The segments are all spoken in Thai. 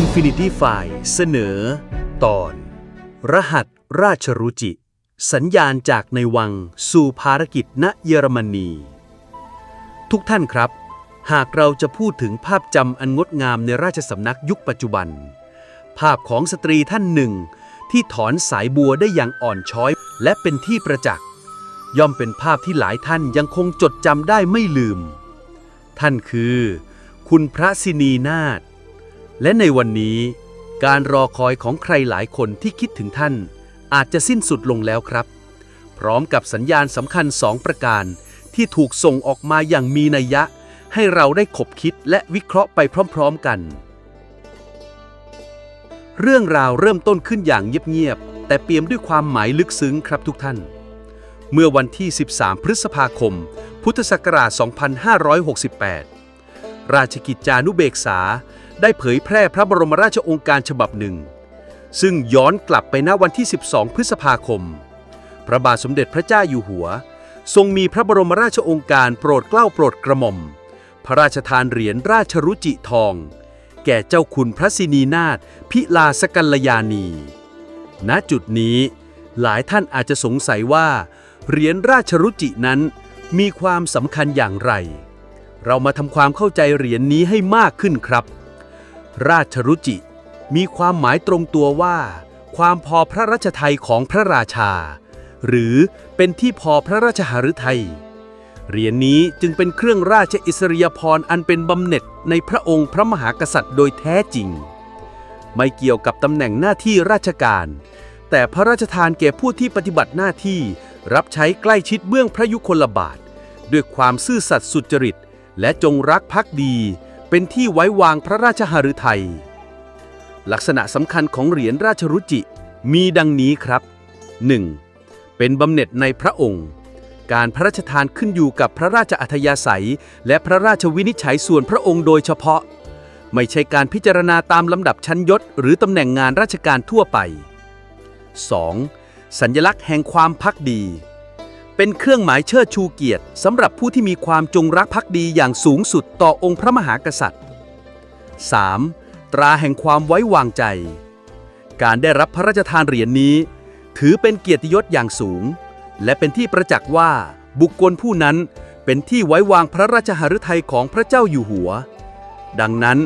Infinity f i เสนอ ตอน รหัสราชรุจิ สัญญาณจากในวังสู่ภารกิจณเยอรมนี ทุกท่านครับ หากเราจะพูดถึงภาพจำอันงดงามในราชสำนักยุคปัจจุบัน ภาพของสตรีท่านหนึ่ง ที่ถอนสายบัวได้อย่างอ่อนช้อย และเป็นที่ประจักษ์ ย่อมเป็นภาพที่หลายท่านยังคงจดจำได้ไม่ลืม ท่านคือ คุณพระสินีนาถ และในวันนี้ การรอคอยของใครหลายคนที่คิดถึงท่าน อาจจะสิ้นสุดลงแล้วครับ พร้อมกับสัญญาณสำคัญสองประการ ที่ถูกส่งออกมาอย่างมีนัยยะ ให้เราได้ขบคิดและวิเคราะห์ไปพร้อมๆกัน เรื่องราวเริ่มต้นขึ้นอย่างเงียบๆแต่เปี่ยมด้วยความหมายลึกซึ้งครับทุกท่าน เมื่อวันที่ 13 พฤษภาคม พุทธศักราช 2568 ราชกิจจานุเบกษา ได้เผยแพร่พระบรมราชโองการฉบับหนึ่ง ซึ่งย้อนกลับไปณวันที่ 12 พฤษภาคม พระบาทสมเด็จพระเจ้าอยู่หัว ทรงมีพระบรมราชโองการโปรดเกล้าโปรดกระหม่อม พระราชทานเหรียญราชรุจิทอง แก่เจ้าคุณพระสินีนาถพิลาสกัลยานี ณจุดนี้ หลายท่านอาจจะสงสัยว่า เหรียญราชรุจินั้นมีความสำคัญอย่างไร เรามาทำความเข้าใจเหรียญนี้ให้มากขึ้นครับ ราชรุจิ มีความหมายตรงตัวว่า ความพอพระราชทัยของพระราชา หรือเป็นที่พอพระราชหฤทัยเหรียญนี้จึงเป็นเครื่องราชอิสริยาภรณ์อันเป็นบำเหน็จในพระองค์พระมหากษัตริย์โดยแท้จริง ไม่เกี่ยวกับตำแหน่งหน้าที่ราชการ แต่พระราชทานแก่ผู้ที่ปฏิบัติหน้าที่ รับใช้ใกล้ชิดเบื้องพระยุคลบาท ด้วยความซื่อสัตย์สุจริต และจงรักภักดี เป็นที่ไว้วางพระราชหฤทัย ลักษณะสำคัญของเหรียญราชรุจิมีดังนี้ครับ 1. เป็นบำเหน็จในพระองค์ การพระราชทานขึ้นอยู่กับพระราชอัธยาศัย และพระราชวินิจฉัยส่วนพระองค์โดยเฉพาะ ไม่ใช่การพิจารณาตามลำดับชั้นยศ หรือตำแหน่งงานราชการทั่วไป 2. สัญลักษณ์แห่งความพักดี เป็นเครื่องหมายเชิดชูเกียรติสำหรับผู้ที่มีความจงรักภักดีอย่างสูงสุดต่อองค์พระมหากษัตริย์ 3. ตราแห่งความไว้วางใจ การได้รับพระราชทานเหรียญนี้ ถือเป็นเกียรติยศอย่างสูง และเป็นที่ประจักษ์ว่าบุคคลผู้นั้นเป็นที่ไว้วางพระราชหฤทัยของพระเจ้าอยู่หัว ดังนั้น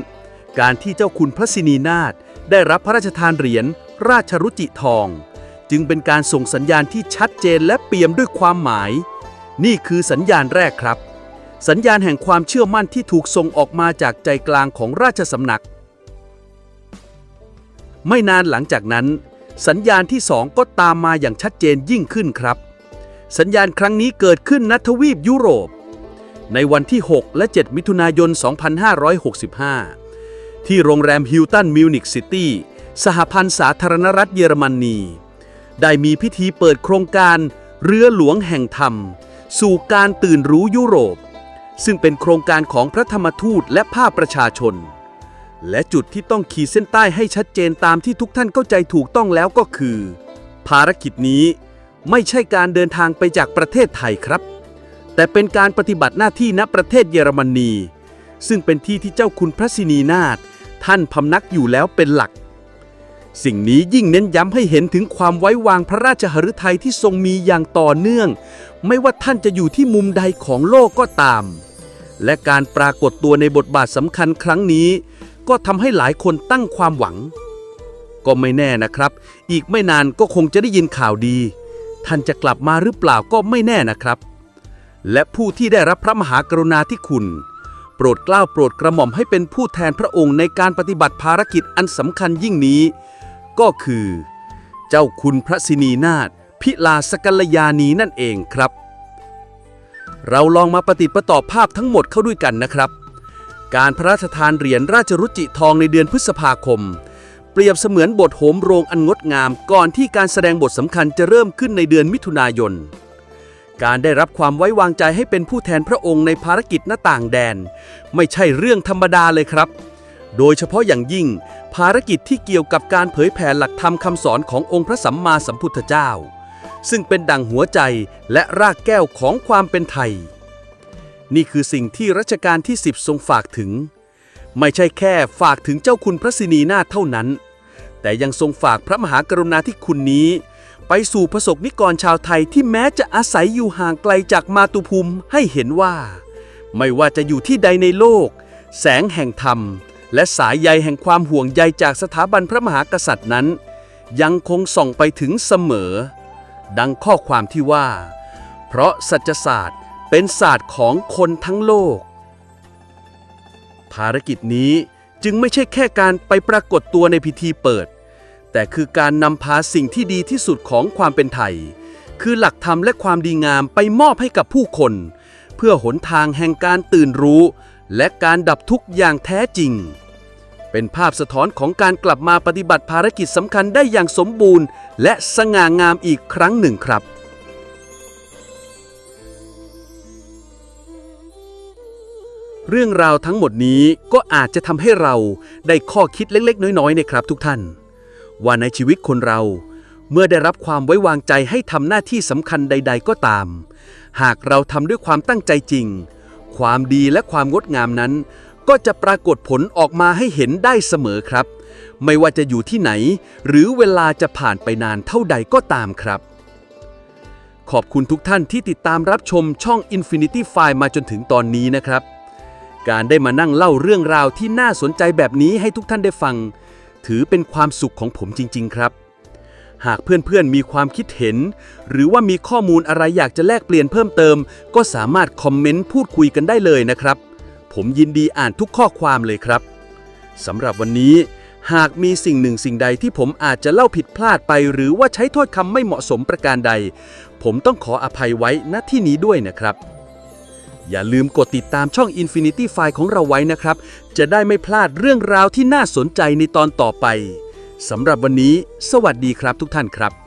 การที่เจ้าคุณพระสินีนาถได้รับพระราชทานเหรียญราชรุจิทอง จึงเป็นการส่งสัญญาณที่ชัดเจนและเปี่ยมด้วยความหมาย นี่คือสัญญาณแรกครับ สัญญาณแห่งความเชื่อมั่นที่ถูกส่งออกมาจากใจกลางของราชสำนัก ไม่นานหลังจากนั้น สัญญาณที่สองก็ตามมาอย่างชัดเจนยิ่งขึ้นครับ สัญญาณครั้งนี้เกิดขึ้นณทวีปยุโรป ในวันที่ 6 และ 7 มิถุนายน 2565 ที่โรงแรมฮิลตันมิวนิกซิตี้สหพันธ์สาธารณรัฐเยอรมนี ได้มีพิธีเปิดโครงการเรือหลวงแห่งธรรม สู่การตื่นรู้ยุโรป ซึ่งเป็นโครงการของพระธรรมทูตและภาคประชาชน และจุดที่ต้องขีดเส้นใต้ให้ชัดเจนตามที่ทุกท่านเข้าใจถูกต้องแล้วก็คือ ภารกิจนี้ไม่ใช่การเดินทางไปจากประเทศไทยครับ แต่เป็นการปฏิบัติหน้าที่ณประเทศเยอรมนี ซึ่งเป็นที่ที่เจ้าคุณพระสินีนาถท่านพำนักอยู่แล้วเป็นหลัก สิ่งนี้ยิ่งเน้นย้ำให้เห็นถึงความไว้วางพระราชหฤทัยที่ทรงมีอย่างต่อเนื่อง ไม่ว่าท่านจะอยู่ที่มุมใดของโลกก็ตาม และการปรากฏตัวในบทบาทสำคัญครั้งนี้ ก็ทำให้หลายคนตั้งความหวัง ก็ไม่แน่นะครับ อีกไม่นานก็คงจะได้ยินข่าวดี ท่านจะกลับมาหรือเปล่าก็ไม่แน่นะครับ และผู้ที่ได้รับพระมหากรุณาธิคุณโปรดเกล้าโปรดกระหม่อมให้เป็นผู้แทนพระองค์ในการปฏิบัติภารกิจอันสำคัญยิ่งนี้ ก็คือ เจ้าคุณพระสินีนาถพิลาสกัลยานีนั่นเองครับ เราลองมาปฏิประต่อภาพทั้งหมดเข้าด้วยกันนะครับ การพระราชทานเหรียญราชรุจิทองในเดือนพฤษภาคม เปรียบเสมือนบทโหมโรงอันงดงามก่อนที่การแสดงบทสำคัญจะเริ่มขึ้นในเดือนมิถุนายนการได้รับความไว้วางใจให้เป็นผู้แทนพระองค์ในภารกิจหน้าต่างแดน ไม่ใช่เรื่องธรรมดาเลยครับ โดยเฉพาะอย่างยิ่ง ภารกิจที่เกี่ยวกับการเผยแผ่หลักธรรมคำสอนขององค์พระสัมมาสัมพุทธเจ้า ซึ่งเป็นดั่งหัวใจและรากแก้วของความเป็นไทย นี่คือสิ่งที่รัชกาลที่10ทรงฝากถึง ไม่ใช่แค่ฝากถึงเจ้าคุณพระศินีนาถเท่านั้น แต่ยังทรงฝากพระมหากรุณาธิคุณนี้ ไปสู่ประสบนิกรชาวไทยที่แม้จะอาศัยอยู่ห่างไกลจากมาตุภูมิให้เห็นว่า ไม่ว่าจะอยู่ที่ใดในโลก แสงแห่งธรรม และสายใยแห่งความห่วงใยจากสถาบันพระมหากษัตริย์นั้น ยังคงส่องไปถึงเสมอ ดังข้อความที่ว่า เพราะสัจศาสตร์เป็นศาสตร์ของคนทั้งโลก ภารกิจนี้จึงไม่ใช่แค่การไปปรากฏตัวในพิธีเปิด แต่คือการนำพาสิ่งที่ดีที่สุดของความเป็นไทย คือหลักธรรมและความดีงามไปมอบให้กับผู้คน เพื่อหนทางแห่งการตื่นรู้ และการดับทุกข์อย่างแท้จริง เป็นภาพสะท้อนของการกลับมาปฏิบัติภารกิจสำคัญได้อย่างสมบูรณ์ และสง่างามอีกครั้งหนึ่งครับเรื่องราวทั้งหมดนี้ก็อาจจะทำให้เราได้ข้อคิดเล็กๆ น้อยๆนะครับทุกท่าน ว่าในชีวิตคนเรา เมื่อได้รับความไว้วางใจให้ทำหน้าที่สำคัญใด ๆ ก็ตาม หากเราทำด้วยความตั้งใจจริง ความดีและความงดงามนั้น ก็จะปรากฏผลออกมาให้เห็นได้เสมอครับ ไม่ว่าจะอยู่ที่ไหน หรือเวลาจะผ่านไปนานเท่าใดก็ตามครับ ขอบคุณทุกท่านที่ติดตามรับชมช่อง Infinity File มาจนถึงตอนนี้นะครับ การได้มานั่งเล่าเรื่องราวที่น่าสนใจแบบนี้ให้ทุกท่านได้ฟัง ถือเป็นความสุขของผมจริง ๆ ครับหากเพื่อนๆ มีความคิดเห็น หรือว่ามีข้อมูลอะไรอยากจะแลกเปลี่ยนเพิ่มเติม ก็สามารถคอมเมนต์พูดคุยกันได้เลยนะครับ ผมยินดีอ่านทุกข้อความเลยครับสำหรับวันนี้ หากมีสิ่งหนึ่งสิ่งใดที่ผมอาจจะเล่าผิดพลาดไป หรือว่าใช้ถ้อยคำไม่เหมาะสมประการใด ผมต้องขออภัยไว้ณที่นี้ด้วยนะครับ อย่าลืมกดติดตามช่อง Infinity File ของเราไว้นะครับ จะได้ไม่พลาดเรื่องราวที่น่าสนใจในตอนต่อไปสำหรับวันนี้ สวัสดีครับทุกท่านครับ